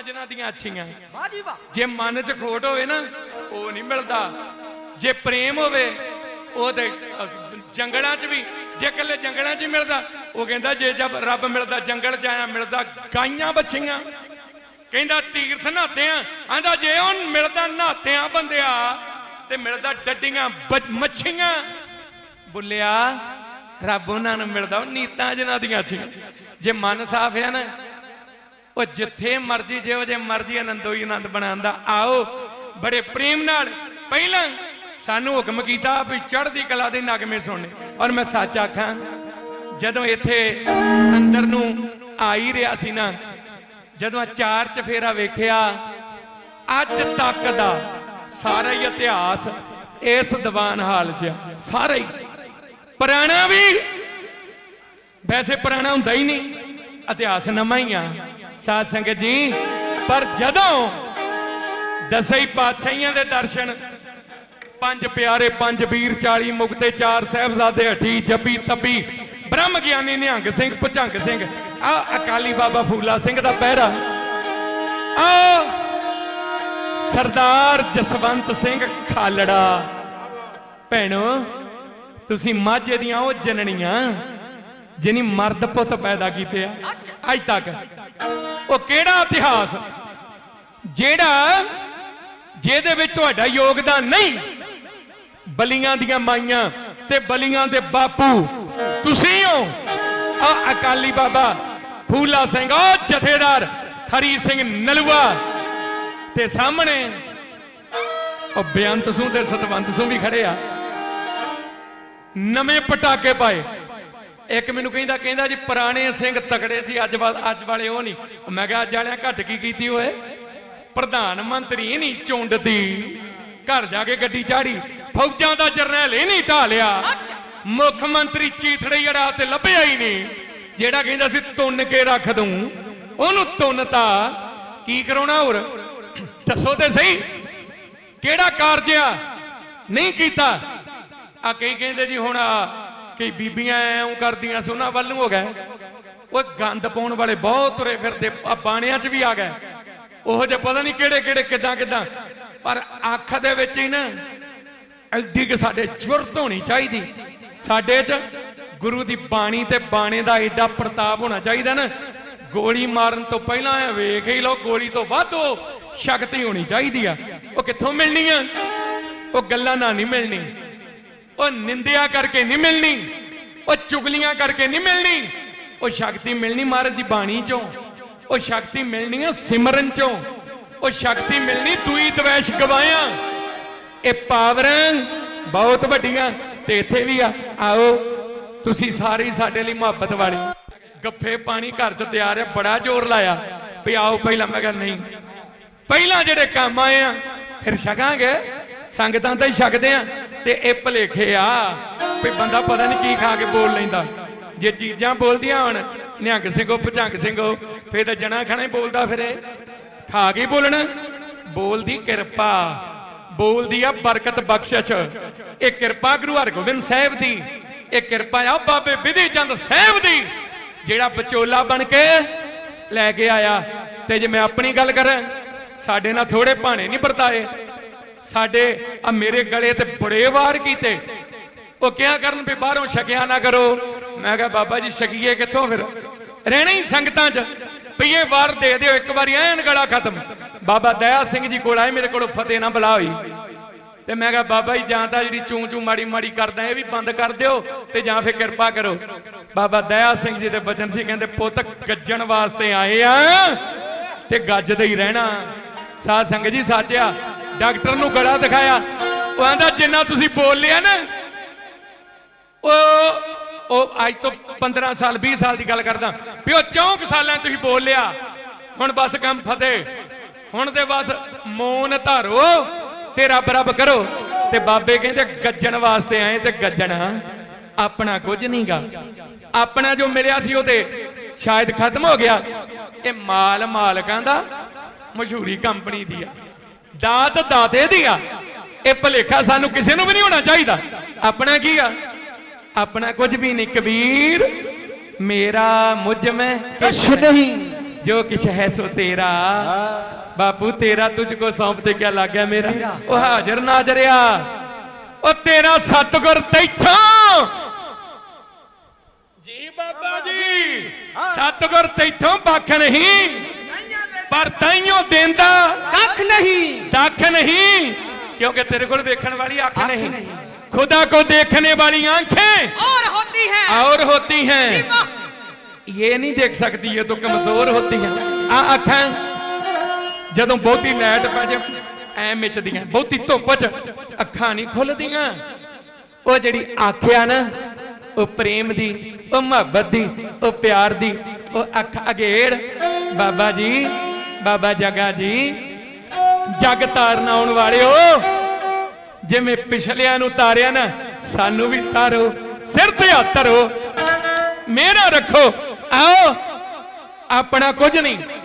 ਨੀਤਾਂ ਜਿਨ੍ਹਾਂ ਦੀਆਂ ਅੱਛੀਆਂ। ਵਾਹ ਜੀ ਵਾਹ। ਜੇ ਮਨ 'ਚ ਖੋਟ ਹੋਵੇ ਨਾ ਉਹ ਨਹੀਂ ਮਿਲਦਾ। ਜੇ ਪ੍ਰੇਮ ਹੋਵੇ ਉਹ ਤੇ ਜੰਗਲਾਂ 'ਚ ਵੀ ਜੇ ਇਕੱਲੇ ਜੰਗਲਾਂ 'ਚ ਹੀ ਮਿਲਦਾ ਉਹ ਕਹਿੰਦਾ ਜੇ ਜਦ ਰੱਬ ਮਿਲਦਾ ਜੰਗਲ 'ਚ ਆਇਆ ਮਿਲਦਾ ਗਾਈਆਂ ਬੱਚੀਆਂ ਕਹਿੰਦਾ ਤੀਰਥ ਨਹਾਤਿਆਂ ਆਂਦਾ ਜੇ ਉਹ ਮਿਲਦਾ ਨਹਾਤਿਆਂ ਬੰਦਿਆ ਤੇ ਮਿਲਦਾ ਡੱਡੀਆਂ ਮੱਛੀਆਂ। ਬੁੱਲਿਆ ਰੱਬ ਉਹਨਾਂ ਨੂੰ ਮਿਲਦਾ ਉਹ ਨੀਤਾਂ ਜਿਨ੍ਹਾਂ ਦੀਆਂ ਅੱਛੀਆਂ। ਜੇ ਮਨ ਸਾਫ਼ ਹੈ ਨਾ ਉਹ ਜਿੱਥੇ ਮਰਜ਼ੀ ਜਿਹੋ ਜੇ ਮਰਜ਼ੀ ਆਨੰਦੋ ਹੀ ਆਨੰਦ ਬਣਾਉਂਦਾ ਆਓ, ਬੜੇ ਪ੍ਰੇਮ ਨਾਲ ਪਹਿਲਾਂ ਸਾਨੂੰ ਹੁਕਮ ਕੀਤਾ ਵੀ ਚੜ੍ਹਦੀ ਕਲਾ ਦੇ ਨਗਮੇ ਸੁਣਨੇ। ਔਰ ਮੈਂ ਸੱਚ ਆਖਾਂ, ਜਦੋਂ ਇੱਥੇ ਅੰਦਰ ਨੂੰ ਆ ਹੀ ਰਿਹਾ ਸੀ ਨਾ, ਜਦੋਂ ਚਾਰ ਚਫੇਰਾ ਵੇਖਿਆ, ਅੱਜ ਤੱਕ ਦਾ ਸਾਰਾ ਹੀ ਇਤਿਹਾਸ ਇਸ ਦੀਵਾਨ ਹਾਲ 'ਚ ਸਾਰਾ ਹੀ। ਪੁਰਾਣਾ ਵੀ, ਵੈਸੇ ਪੁਰਾਣਾ ਹੁੰਦਾ ਹੀ ਨਹੀਂ, ਇਤਿਹਾਸ ਨਵਾਂ ਹੀ ਆ। ਸਾਧ ਸੰਗਤ ਜੀ, ਪਰ ਜਦੋਂ ਦਸਈ ਪਾਤਸ਼ਾਹੀਆਂ ਦੇ ਦਰਸ਼ਨ, ਪੰਜ ਪਿਆਰੇ, ਪੰਜ ਵੀਰ 40 ਮੁਕਤੇ ਚਾਰ ਸਾਹਿਬਜ਼ਾਦੇ ਹਠੀ ਜੱਬੀ ਤੱਬੀ ਬ੍ਰਹਮ ਗਿਆਨੀ ਨਿਹੰਗ ਸਿੰਘ ਭੁਜੰਗ ਸਿੰਘ, ਆ ਅਕਾਲੀ ਬਾਬਾ ਫੂਲਾ ਸਿੰਘ ਦਾ ਪਹਿਰਾ, ਆ ਸਰਦਾਰ ਜਸਵੰਤ ਸਿੰਘ ਖਾਲੜਾ। ਭੈਣੋ, ਤੁਸੀਂ ਮਾਝੇ ਦੀਆਂ ਉਹ ਜਨਣੀਆਂ ਜਿਹਨੇ ਮਰਦ ਪੁੱਤ ਪੈਦਾ ਕੀਤੇ ਆ, ਅੱਜ ਤੱਕ। ਉਹ ਕਿਹੜਾ ਇਤਿਹਾਸ? ਜਿਹੜਾ ਜਿਹਦੇ ਵਿੱਚ ਤੁਹਾਡਾ ਯੋਗਦਾਨ ਨਹੀਂ। ਬਲੀਆਂ ਦੀਆਂ ਮਾਈਆਂ ਤੇ ਬਲੀਆਂ ਦੇ ਬਾਪੂ, ਤੁਸੀਂ ਹੋ। ਆ ਅਕਾਲੀ ਬਾਬਾ ਫੂਲਾ ਸਿੰਘ, ਉਹ ਜਥੇਦਾਰ ਹਰੀ ਸਿੰਘ ਨਲੂਆ। ਤੇ ਸਾਹਮਣੇ ਉਹ ਬੇਅੰਤ ਸਿੰਘ ਤੇ ਸਤਵੰਤ ਸਿੰਘ ਵੀ ਖੜੇ ਆ। ਨਵੇਂ ਪਟਾਕੇ ਪਾਏ। ਇੱਕ ਮੈਨੂੰ ਕਹਿੰਦਾ ਕਹਿੰਦਾ ਜੀ, ਪੁਰਾਣੇ ਸਿੰਘ ਤਕੜੇ ਸੀ, ਅੱਜ ਅੱਜ ਵਾਲੇ ਉਹ ਨਹੀਂ। ਮੈਂ ਕਿਹਾ, ਅੱਜ ਵਾਲਿਆਂ ਘੱਟ ਕੀ ਕੀਤੀ ਓਏ? ਪ੍ਰਧਾਨ ਮੰਤਰੀ ਨਹੀਂ ਚੁੰਡਦੀ। ਘਰ ਜਾ ਕੇ ਗੱਡੀ ਚਾੜੀ, ਫੌਜਾਂ ਦਾ ਜਰਨੈਲ ਇਹ ਨਹੀਂ ਢਾਲਿਆ। ਮੁੱਖ ਮੰਤਰੀ ਚੀਥੜੇ ਜੜਾ ਤੇ ਲੱਭਿਆ ਹੀ ਨਹੀਂ। ਜਿਹੜਾ ਕਹਿੰਦਾ ਸੀ, ਤੁੰਨ ਕੇ ਰੱਖ ਦੂੰ ਉਹਨੂੰ ਤੁੰਨਤਾ ਕੀ ਕਰਾਉਣਾ ਹੋਰ? ਦੱਸੋ ਤੇ ਸਹੀ। ਕਿਹੜਾ ਕਾਰਜ ਆ? ਨਹੀਂ ਕੀਤਾ। ਆ ਕਈ ਕਹਿੰਦੇ ਜੀ, ਹੁਣ ਆ ਕਈ ਬੀਬੀਆਂ ਐਂ ਕਰਦੀਆਂ ਸੀ, ਉਹਨਾਂ ਵੱਲ ਨੂੰ ਹੋ ਗਏ। ਉਹ ਗੰਦ ਪਾਉਣ ਵਾਲੇ ਬਹੁਤ ਤੁਰੇ ਫਿਰਦੇ ਬਾਣਿਆਂ 'ਚ ਵੀ ਆ ਗਏ। ਉਹ ਜੇ ਪਤਾ ਨਹੀਂ ਕਿਹੜੇ ਕਿਹੜੇ, ਕਿਦਾਂ ਕਿਦਾਂ। ਪਰ ਅੱਖ ਦੇ ਵਿੱਚ ਹੀ ਨਾ ਐਡੀ ਕਿ ਸਾਡੇ ਜੁਰਤ ਹੋਣੀ ਚਾਹੀਦੀ। ਸਾਡੇ 'ਚ ਗੁਰੂ ਦੀ ਬਾਣੀ ਤੇ ਬਾਣੇ ਦਾ ਐਡਾ ਪ੍ਰਤਾਪ ਹੋਣਾ ਚਾਹੀਦਾ ਨਾ। ਗੋਲੀ ਮਾਰਨ ਤੋਂ ਪਹਿਲਾਂ ਇਹ ਵੇਖ ਹੀ ਲਓ, ਗੋਲੀ ਤੋਂ ਵੱਧ ਸ਼ਕਤੀ ਹੋਣੀ ਚਾਹੀਦੀ ਆ। ਉਹ ਕਿੱਥੋਂ ਮਿਲਣੀ ਆ? ਉਹ ਗੱਲਾਂ ਨਾਲ ਨਹੀਂ ਮਿਲਣੀ। ਉਹ ਨਿੰਦਿਆ ਕਰਕੇ ਨਹੀਂ ਮਿਲਣੀ, ਉਹ ਚੁਗਲੀਆਂ ਕਰਕੇ ਨਹੀਂ ਮਿਲਣੀ, ਉਹ ਸ਼ਕਤੀ ਮਿਲਣੀ ਮਹਾਰਾਜ ਦੀ ਬਾਣੀ ਚੋਂ, ਉਹ ਸ਼ਕਤੀ ਮਿਲਣੀ ਆ ਸਿਮਰਨ ਚੋਂ, ਉਹ ਸ਼ਕਤੀ ਮਿਲਣੀ ਦੂਈ ਦਵੈਸ਼ ਗਵਾਇਆ ਇਹ ਪਾਵਰਾਂ ਬਹੁਤ ਵੱਡੀਆਂ, ਤੇ ਇੱਥੇ ਵੀ ਆ। ਆਓ, ਤੁਸੀਂ ਸਾਰੇ ਸਾਡੇ ਲਈ ਮੁਹੱਬਤ ਵਾਲੀ। ਗੱਫੇ ਪਾਣੀ ਘਰ 'ਚ ਤਿਆਰ ਹੈ ਬੜਾ ਜ਼ੋਰ ਲਾਇਆ। ਵੀ ਆਓ ਪਹਿਲਾਂ, ਮੈਂ ਕਿਹਾ ਨਹੀਂ। ਪਹਿਲਾਂ ਜਿਹੜੇ ਕੰਮ ਆਏ ਆ, ਫਿਰ ਛਕਾਂਗੇ। ਸੰਗਤਾਂ ਤਾਂ ਹੀ ਛਕਦੇ ਆ। ਤੇ ਇਹ ਭਲੇਖੇ ਆ ਵੀ ਬੰਦਾ ਪਤਾ ਨਹੀਂ ਕੀ ਖਾ ਕੇ ਬੋਲ ਲੈਂਦਾ। ਜੇ ਚੀਜ਼ਾਂ ਬੋਲਦੀਆਂ ਹੁਣ, ਨਿਹੰਗ ਸਿੰਘੋ ਭਜੰਗ ਸਿੰਘੋ, ਫੇਰ ਤਾਂ ਜਣਾ ਖਾਣਾ ਹੀ ਬੋਲਦਾ ਫਿਰੇ। ਖਾ ਕੇ ਹੀ ਬੋਲਣਾ ਬੋਲਦੀ ਕਿਰਪਾ। ਬੋਲਦੀ ਆ ਬਰਕਤ ਬਖਸ਼ਿਸ਼। ਇਹ ਕਿਰਪਾ ਗੁਰੂ ਹਰਗੋਬਿੰਦ ਸਾਹਿਬ ਦੀ। ਇਹ ਕਿਰਪਾ ਆ ਬਾਬੇ ਵਿਧੀ ਚੰਦ ਸਾਹਿਬ ਦੀ, ਜਿਹੜਾ ਵਿਚੋਲਾ ਬਣ ਕੇ ਲੈ ਕੇ ਆਇਆ। ਤੇ ਜੇ ਮੈਂ ਆਪਣੀ ਗੱਲ ਕਰਾਂ, ਸਾਡੇ ਨਾਲ ਥੋੜੇ ਭਾਣੇ ਨਹੀਂ ਵਰਤਾਏ। ਸਾਡੇ ਆ ਮੇਰੇ ਗਲੇ ਤੇ ਬੜੇ ਵਾਰ ਕੀਤੇ। ਉਹ ਕਿਹਾ ਕਰਨ ਵੀ ਬਾਹਰੋਂ ਛਕਿਆ ਨਾ ਕਰੋ। ਮੈਂ ਕਿਹਾ, ਬਾਬਾ ਜੀ, ਛਕੀਏ ਕਿੱਥੋਂ ਫਿਰ? ਰਹਿਣਾ ਹੀ ਸੰਗਤਾਂ 'ਚ। ਵੀ ਇਹ ਵਾਰ ਦੇ ਦਿਓ, ਇੱਕ ਵਾਰੀ ਐਨ ਗਲਾ ਖਤਮ। ਬਾਬਾ ਦਇਆ ਸਿੰਘ ਜੀ ਕੋਲ ਆਏ, ਮੇਰੇ ਕੋਲ ਫਤਿਹ ਨਾ ਬੁਲਾ ਹੋਈ। ਤੇ ਮੈਂ ਕਿਹਾ, ਬਾਬਾ ਜੀ, ਜਾਂ ਤਾਂ ਜਿਹੜੀ ਚੂੰ ਚੂੰ ਮਾੜੀ ਮਾੜੀ ਕਰਦਾ, ਇਹ ਵੀ ਬੰਦ ਕਰ ਦਿਓ ਤੇ ਜਾਂ ਫਿਰ ਕਿਰਪਾ ਕਰੋ। ਬਾਬਾ ਦਇਆ ਸਿੰਘ ਜੀ ਦੇ ਬਚਨ ਸੀ, ਕਹਿੰਦੇ, ਪੁੱਤ, ਗੱਜਣ ਵਾਸਤੇ ਆਏ ਆ ਤੇ ਗੱਜਦੇ ਹੀ ਰਹਿਣਾ। ਸਾਧ ਸੰਗਤ ਜੀ, ਸਾਚਿਆ ਡਾਕਟਰ ਨੂੰ ਗਲਾ ਦਿਖਾਇਆ। ਉਹ ਆਂਦਾ, ਜਿੰਨਾ ਤੁਸੀਂ ਬੋਲ ਲਿਆ ਨਾ, ਉਹ ਉਹ ਅੱਜ ਤੋਂ 15 ਸਾਲ 20 ਸਾਲ ਦੀ ਗੱਲ ਕਰਦਾ। ਵੀ ਉਹ 64 ਸਾਲਾਂ ਤੁਸੀਂ ਬੋਲ ਲਿਆ। ਹੁਣ ਬਸ ਕੰਮ ਫਤਿਹ। ਹੁਣ ਤੇ ਬਸ ਮੌਨ ਧਾਰੋ ਤੇ ਰੱਬ ਰੱਬ ਕਰੋ। ਤੇ ਬਾਬੇ ਕਹਿੰਦੇ, ਗੱਜਣ ਵਾਸਤੇ ਆਏ ਤੇ ਗੱਜਣਾ। ਆਪਣਾ ਕੁਝ ਨਹੀਂਗਾ। ਆਪਣਾ ਜੋ ਮਿਲਿਆ ਸੀ ਉਹ ਤੇ ਸ਼ਾਇਦ ਖਤਮ ਹੋ ਗਿਆ। ਇਹ ਮਾਲ ਮਾਲਕਾਂ ਦਾ ਮਸ਼ਹੂਰੀ ਕੰਪਨੀ ਦੀ ਆ। ਦਾਤ ਦਾਤੇ ਦੀ ਆ ਇਹ ਭਲੇਖਾ ਸਾਨੂੰ ਕਿਸੇ ਨੂੰ ਵੀ ਨਹੀਂ ਹੋਣਾ ਚਾਹੀਦਾ। ਆਪਣਾ ਕੀ ਆ? ਆਪਣਾ ਕੁਝ ਵੀ ਨਹੀਂ। ਕਬੀਰ ਮੇਰਾ ਮੁਝ ਮੈਂ ਕੁਛ ਨਹੀਂ। ਜੋ ਕਿਛ ਹੈ ਸੋ ਤੇਰਾ। ਬਾਪੂ ਤੇਰਾ ਤੁਝ ਕੋ ਸੌਂਪ ਤੇ ਕਿਆ ਲੱਗ ਗਿਆ ਮੇਰਾ? ਉਹ ਹਾਜ਼ਰ ਨਾਜ਼ਰਿਆ ਉਹ ਤੇਰਾ ਸਤਗੁਰ ਤੈਥੋਂ। ਜੀ ਬਾਬਾ ਜੀ। ਸਤਗੁਰ ਤੈਥੋਂ ਪੱਖ ਨਹੀਂ। ਤਾਈਓ ਦੇਂਦਾ ਕੱਖ ਨਹੀਂ ਦੱਖ ਨਹੀਂ क्योंकि तेरे को देखने वाली आंख नहीं खुदा को देखने वाली आंखें और होती है और होती हैं वाह ये नहीं देख सकती ये तो कमजोर होती हैं ਆ ਅੱਖਾਂ ਜਦੋਂ ਬਹੁਤੀ ਲਾਈਟ ਪੈ ਜਾ ਐ ਮਿਚਦੀਆਂ ਬਹੁਤੀ ਧੁੱਪ ਚ ਅੱਖਾਂ ਨਹੀਂ ਖੁੱਲਦੀਆਂ ਉਹ ਜਿਹੜੀ ਆਖਿਆ ਨਾ ਉਹ ਪ੍ਰੇਮ ਦੀ ਉਹ ਮੁਹੱਬਤ ਦੀ ਉਹ ਪਿਆਰ ਦੀ ਉਹ ਅੱਖ ਅਗੇੜ ਬਾਬਾ ਜੀ ਬਾਬਾ ਜਗਾ ਜੀ, ਜਗ ਤਾਰਨ ਆਉਣ ਵਾਲਿਓ। ਜਿਵੇਂ ਪਿਛਲਿਆਂ ਨੂੰ ਤਾਰਿਆ ਨਾ, ਸਾਨੂੰ ਵੀ ਤਾਰੋ, ਸਿਰ ਤੇ ਹੱਥ ਧਰੋ। ਮੇਰਾ ਰੱਖੋ। ਆਓ, ਆਪਣਾ ਕੁਝ ਨਹੀਂ।